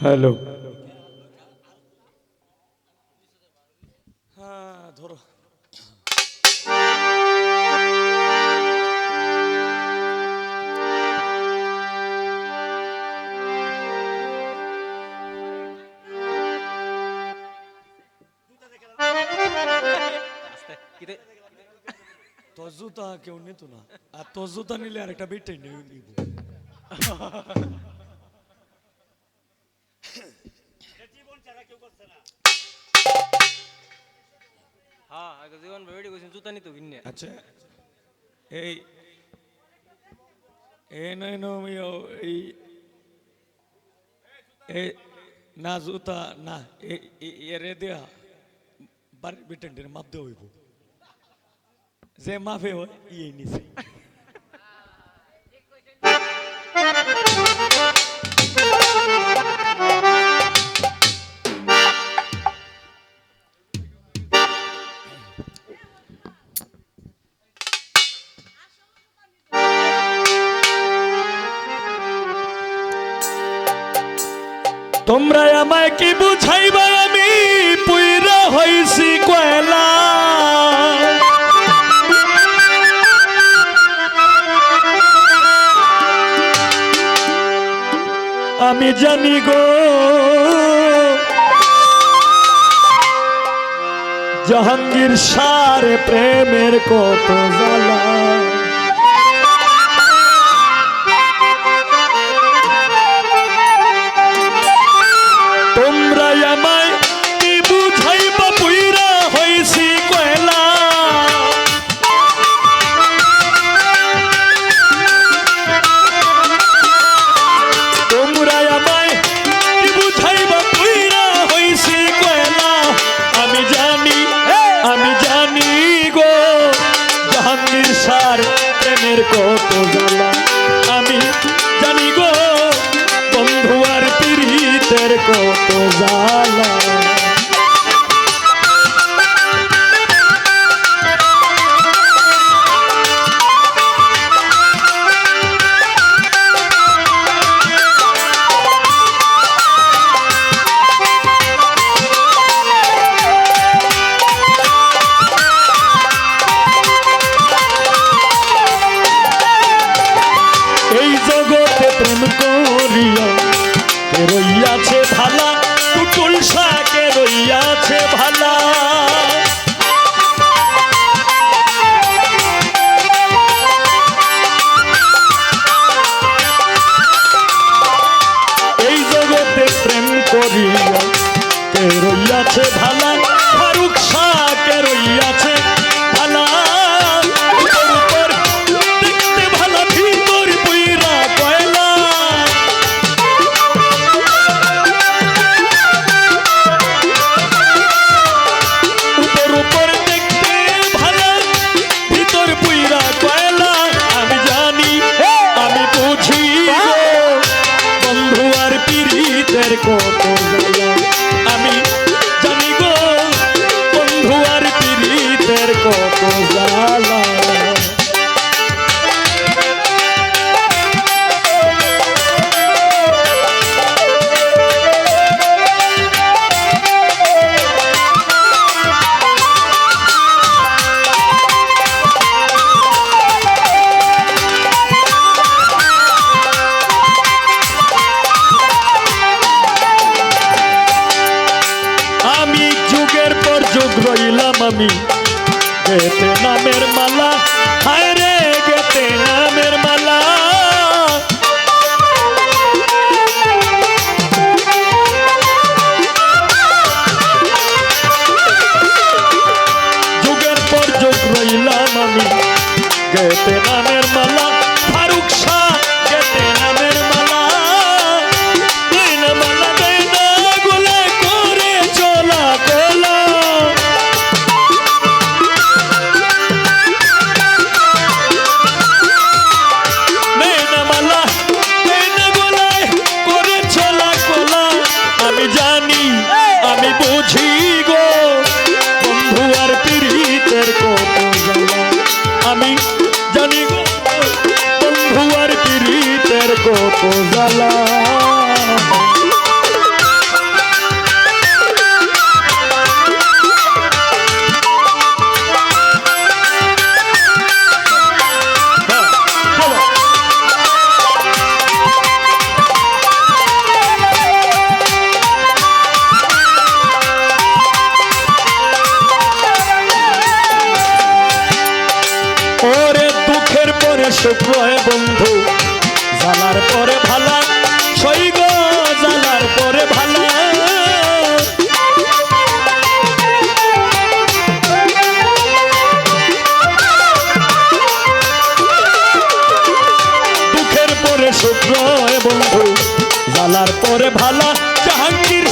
Hello. হ্যাঁ ধরো। তোর জুতা কেউ নিত না। আর তোর জুতা নিলে আর একটা বেটে নিয়ে নিব। হ্যাঁ আগে জীবন বেড়ে গেছেন জুতা নিতে ভিন্নে। আচ্ছা এই, এ নয় নমিও এই, এ, না জুতা, না এরে দেয়া, বাড়ির বেটেন্ডের মাপতে হইব। যে মাফে হয় ইয়ে নিছে। তোমরা আমায় কি বুঝাইবা? আমি পুইরা হইছি কয়লা। আমি জানি গো, জাহাঙ্গীর সারে প্রেমের কত জ্বালা। আমি জানি গো, জাহাঙ্গীর সার প্রেমের কত জ্বালা। আমি জানি গো, বন্ধু আর পীড়িতের কত জ্বালা। আমি গেতে নামের মালা সুখ রয়ে বন্ধু। জ্বালার পরে ভালা সৈগ জ্বালার পরে ভালা। দুঃখের পরে সুখ রয়ে বন্ধু জ্বালার পরে ভালা, জাহাঙ্গীর